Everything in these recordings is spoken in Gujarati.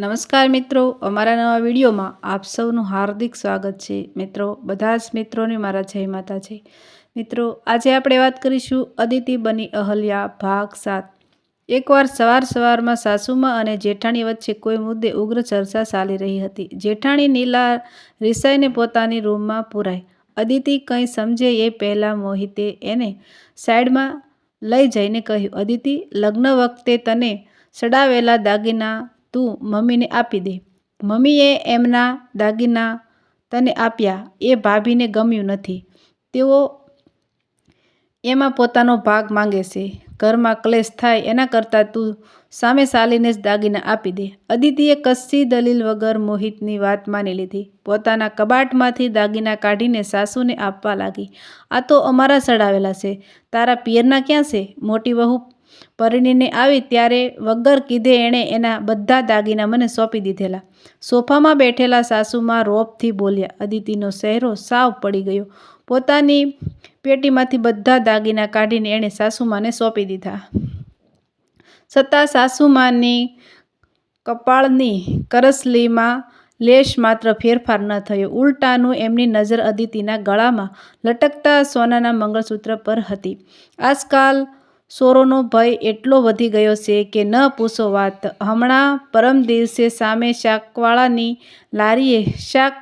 નમસ્કાર મિત્રો, અમારા નવા વિડીયોમાં આપ સૌનું હાર્દિક સ્વાગત છે. મિત્રો, બધા જ મિત્રોને મારા જય માતા છે. મિત્રો, આજે આપણે વાત કરીશું અદિતિ બની અહલ્યા ભાગ સાત. એકવાર સવાર સવારમાં સાસુમાં અને જેઠાણી વચ્ચે કોઈ મુદ્દે ઉગ્ર ચર્ચા ચાલી રહી હતી. જેઠાણી નીલા રિસાઈને પોતાની રૂમમાં પુરાઈ. અદિતિ કંઈ સમજે એ પહેલાં મોહિતે એને સાઈડમાં લઈ જઈને કહ્યું, અદિતિ, લગ્ન વખતે તને સડાવેલા દાગીના તું મમ્મીને આપી દે. મમ્મીએ એમના દાગીના તને આપ્યા. એ ભાભીને ગમ્યું નથી. તેઓ એમાં પોતાનો ભાગ માંગે છે. ઘરમાં ક્લેશ થાય એના કરતાં તું સામે સાલીને જ દાગીના આપી દે. અદિતિએ કશી દલીલ વગર મોહિતની વાત માની લીધી. પોતાના કબાટમાંથી દાગીના કાઢીને સાસુને આપવા લાગી. આ તો અમારા સડાવેલા છે. તારા પિયરના ક્યાં છે? મોટી વહુ પરણીને આવી ત્યારે વગર કીધે એણે એના બધા દાગીના મને સોંપી દીધેલા. સોફામાં બેઠેલા સાસુમાં રોપથી બોલ્યા, અદિતિનો ચહેરો સાવ પડી ગયો. પોતાની પેટીમાંથી બધા દાગીના કાઢીને એણે સાસુમાને સોંપી દીધા. છતાં સાસુમાની કપાળની કરસલીમાં લેશ માત્ર ફેરફાર ન થયો. ઉલટાનું એમની નજર અદિતિના ગળામાં લટકતા સોનાના મંગળસૂત્ર પર હતી. આજકાલ સોરોનો ભય એટલો વધી ગયો છે કે ન પૂછો વાત. હમણાં પરમ દિવસે સામે શાકવાળાની લારીએ શાક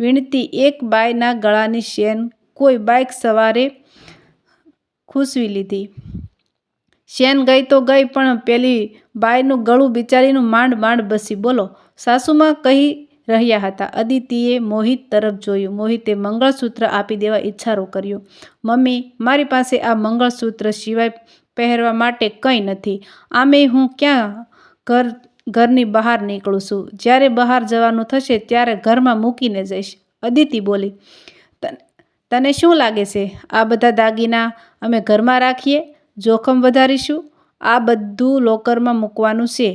વીણતી એક બાયના ગળાની શેન કોઈ બાઇક સવારે ખુશવી લીધી. શેન ગઈ તો ગઈ પણ પેલી બાયનું ગળું બિચારીનું માંડ માંડ બસી. બોલો, સાસુમાં કહી રહ્યા હતા. અદિતિએ મોહિત તરફ જોયું. મોહિતે મંગળસૂત્ર આપી દેવા ઈચ્છારો કર્યો. મમ્મી, મારી પાસે આ મંગળસૂત્ર સિવાય પહેરવા માટે કંઈ નથી. આમે હું ક્યાં ઘર, ઘરની બહાર નીકળું છું? જ્યારે બહાર જવાનું થશે ત્યારે ઘરમાં મૂકીને જઈશ. અદિતિ બોલી, તને શું લાગે છે? આ બધા દાગીના અમે ઘરમાં રાખીએ? જોખમ વધારીશું? આ બધું લોકરમાં મૂકવાનું છે.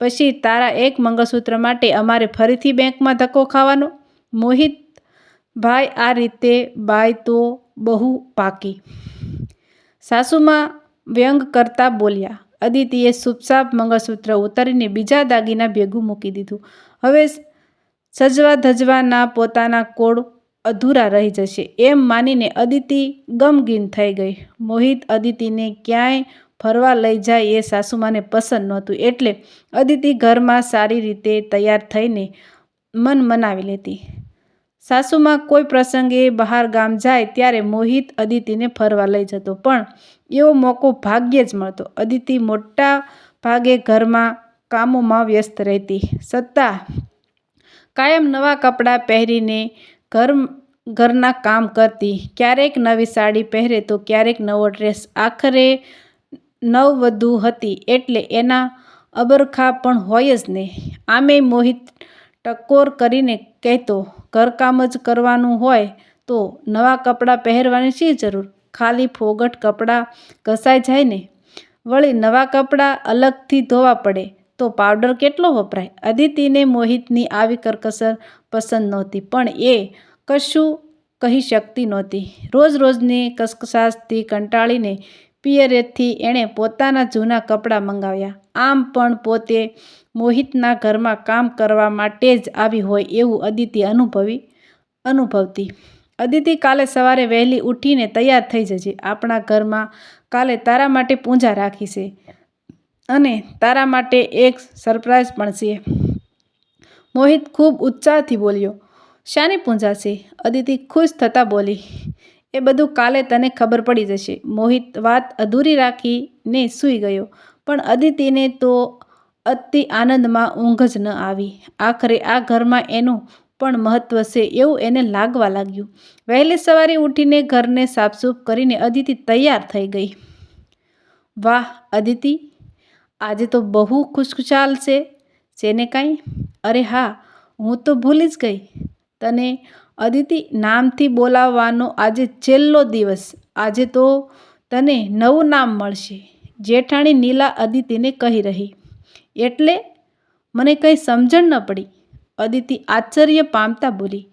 પછી તારા એક મંગળસૂત્ર માટે અમારે ફરીથી બેંકમાં ધક્કો ખાવાનો? મોહિત ભાઈ આ રીતે બાય તો બહુ પાકી. સાસુમાં વ્યંગ કરતા બોલ્યા. અદિતિએ સુપસાપ મંગળસૂત્ર ઉતારીને બીજા દાગીના ભેગું મૂકી દીધું. હવે સજવા ધજવાના પોતાના કોળ અધૂરા રહી જશે. એમ માનીને અદિતિ ગમગીન થઈ ગઈ. મોહિત અદિતિને ક્યાંય ફરવા લઈ જાય એ સાસુમાને પસંદ નહોતું. એટલે અદિતિ ઘરમાં સારી રીતે તૈયાર થઈને મન મનાવી લેતી. સાસુમાં કોઈ પ્રસંગે બહાર ગામ જાય ત્યારે મોહિત અદિતિને ફરવા લઈ જતો. પણ એવો મોકો ભાગ્યે જ મળતો. અદિતિ મોટા ભાગે ઘરમાં કામોમાં વ્યસ્ત રહેતી. છતાં કાયમ નવા કપડાં પહેરીને ઘર, ઘરના કામ કરતી. ક્યારેક નવી સાડી પહેરે તો ક્યારેક નવો ડ્રેસ. આખરે નવવધુ હતી એટલે એના અબરખા પણ હોય જ નહીં. આમે મોહિત ટકોર કરીને કહેતો, ઘરકામ જ કરવાનું હોય તો નવા કપડાં પહેરવાની શી જરૂર? ખાલી ફોગટ કપડાં ઘસાઈ જાય ને? વળી નવા કપડાં અલગથી ધોવા પડે તો પાવડર કેટલો વપરાય? અદિતિને મોહિતની આવી કરકસર પસંદ નહોતી, પણ એ કશું કહી શકતી નહોતી. રોજ રોજની કસકસાસથી કંટાળીને પિયરેથી એણે પોતાના જૂના કપડાં મંગાવ્યા. આમ પણ પોતે મોહિતના ઘરમાં કામ કરવા માટે જ આવી હોય એવું અદિતિ અનુભવી, અનુભવતી. અદિતિ કાલે સવારે વહેલી ઉઠીને તૈયાર થઈ જજે. આપણા ઘરમાં કાલે તારા માટે પૂજા રાખી છે અને તારા માટે એક સરપ્રાઈઝ પણ છે. મોહિત ખૂબ ઉત્સાહથી બોલ્યો, શાની પૂજા છે? અદિતિ ખુશ થતાં બોલી એ બધું કાલે તને ખબર પડી જશે. મોહિત વાત અધૂરી રાખીને સૂઈ ગયો. પણ અદિતિને તો અતિ આનંદમાં ઊંઘ જ ન આવી. આખરે આ ઘરમાં એનું પણ મહત્ત્વ છે એવું એને લાગવા લાગ્યું. વહેલી સવારે ઉઠીને ઘરને સાફસૂફ કરીને અદિતિ તૈયાર થઈ ગઈ. વાહ, અદિતિ, આજે તો બહુ ખુશખુશાલ છે. છે કાંઈ? અરે હા, હું તો ભૂલી જ ગઈ. તને અદિતિ નામથી બોલાવવાનો આજે છેલ્લો દિવસ. આજે તો તને નવું નામ મળશે. જેઠાણી નીલા અદિતિને કહી રહી. એટલે મને કંઈ સમજણ ન પડી. અદિતિ આશ્ચર્ય પામતા બોલી,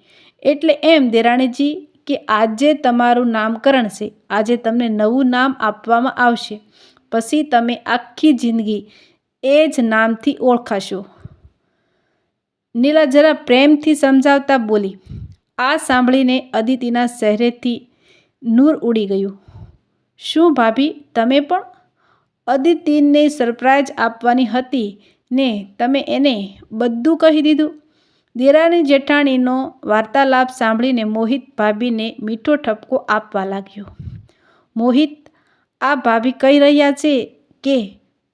એટલે એમ દેરાણીજી કે આજે તમારું નામકરણ છે. આજે તમને નવું નામ આપવામાં આવશે. પછી તમે આખી જિંદગી એ જ નામથી ઓળખાશો. નીલા જરા પ્રેમથી સમજાવતા બોલી આ સાંભળીને અદિતિના ચહેરેથી નૂર ઉડી ગયું. શું ભાભી, તમે પણ અદિતિને સરપ્રાઈઝ આપવાની હતી ને તમે એને બધું કહી દીધું? દેરાણી જેઠાણીનો વાર્તાલાપ સાંભળીને મોહિત ભાભીને મીઠો ઠપકો આપવા લાગ્યો. મોહિત, આ ભાભી કહી રહ્યા છે કે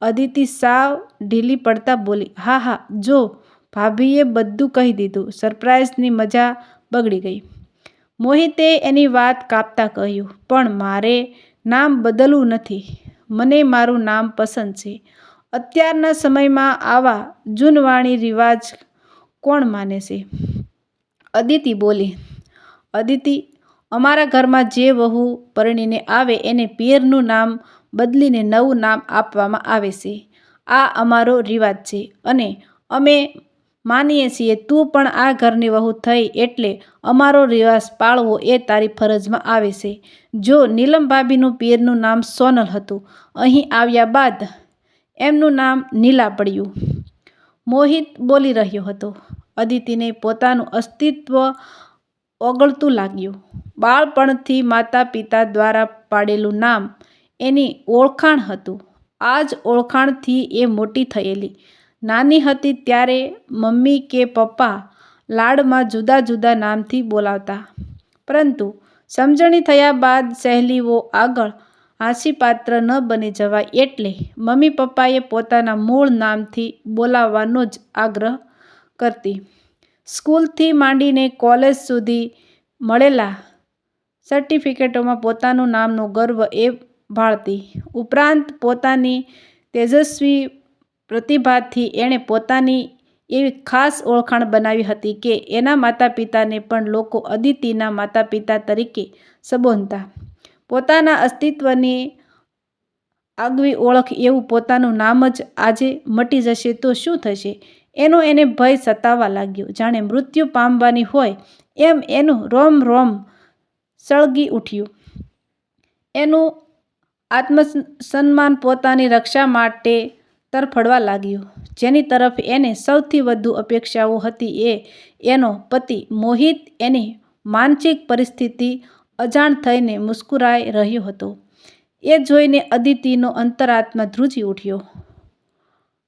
અદિતિ સાવ ઢીલી પડતા બોલી, હા હા, જો ભાભીએ બધું કહી દીધું. સરપ્રાઈઝની મજા બગડી ગઈ. મોહિતે એની વાત કાપતા કહ્યું, પણ મારે નામ બદલવું નથી. મને મારું નામ પસંદ છે. અત્યારના સમયમાં આવા જૂનવાણી રિવાજ કોણ માને છે? અદિતિ બોલી, અદિતિ, અમારા ઘરમાં જે વહુ પરણીને આવે એને પિયરનું નામ બદલીને નવું નામ આપવામાં આવે છે. આ અમારો રિવાજ છે અને અમે માનીએ છીએ, તું પણ આ ઘરની વહુ થઈ એટલે અમારો રિવાજ પાળવો એ તારી ફરજમાં આવે છે. જો નીલમ ભાભીનું પિયરનું નામ સોનલ હતું, અહીં આવ્યા બાદ એમનું નામ નીલા પડ્યું. મોહિત બોલી રહ્યો હતો. અદિતિને પોતાનું અસ્તિત્વ ઓગળતું લાગ્યું. બાળપણથી માતા પિતા દ્વારા પાડેલું નામ એની ઓળખાણ હતું. આ જ ઓળખાણથી એ મોટી થયેલી. નાની હતી ત્યારે મમ્મી કે પપ્પા લાડમાં જુદા જુદા નામથી બોલાવતા. પરંતુ સમજણી થયા બાદ સહેલીઓ આગળ હાંસીપાત્ર ન બની જવાય એટલે મમ્મી પપ્પાએ પોતાના મૂળ નામથી બોલાવવાનો જ આગ્રહ કરતી. સ્કૂલથી માંડીને કોલેજ સુધી મળેલા સર્ટિફિકેટોમાં પોતાનું નામનો ગર્વ એ ભાળતી. ઉપરાંત પોતાની તેજસ્વી પ્રતિભાથી એણે પોતાની એવી ખાસ ઓળખાણ બનાવી હતી કે એના માતા પિતાને પણ લોકો અદિતિના માતા પિતા તરીકે સંબોધતા. પોતાના અસ્તિત્વની આગવી ઓળખ એવું પોતાનું નામ જ આજે મટી જશે તો શું થશે? એનો એને ભય સતાવા લાગ્યો. જાણે મૃત્યુ પામવાની હોય એમ એનું રોમ રોમ સળગી ઉઠ્યું. એનું આત્મસન્માન પોતાની રક્ષા માટે તરફડવા લાગ્યું. જેની તરફ એને સૌથી વધુ અપેક્ષાઓ હતી એ, એનો પતિ મોહિત એની માનસિક પરિસ્થિતિ અજાણ થઈને મુસ્કુરાઈ રહ્યો હતો. એ જોઈને અદિતિનો અંતરાત્મા ધ્રુજી ઉઠ્યો.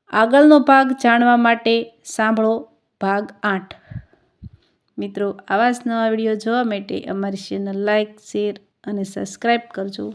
આગળનો ભાગ જાણવા માટે સાંભળો, ભાગ આઠ. મિત્રો, આવા જ નવા વીડિયો જોવા માટે અમારી ચેનલ લાઇક શેર અને સબસ્ક્રાઈબ કરજો.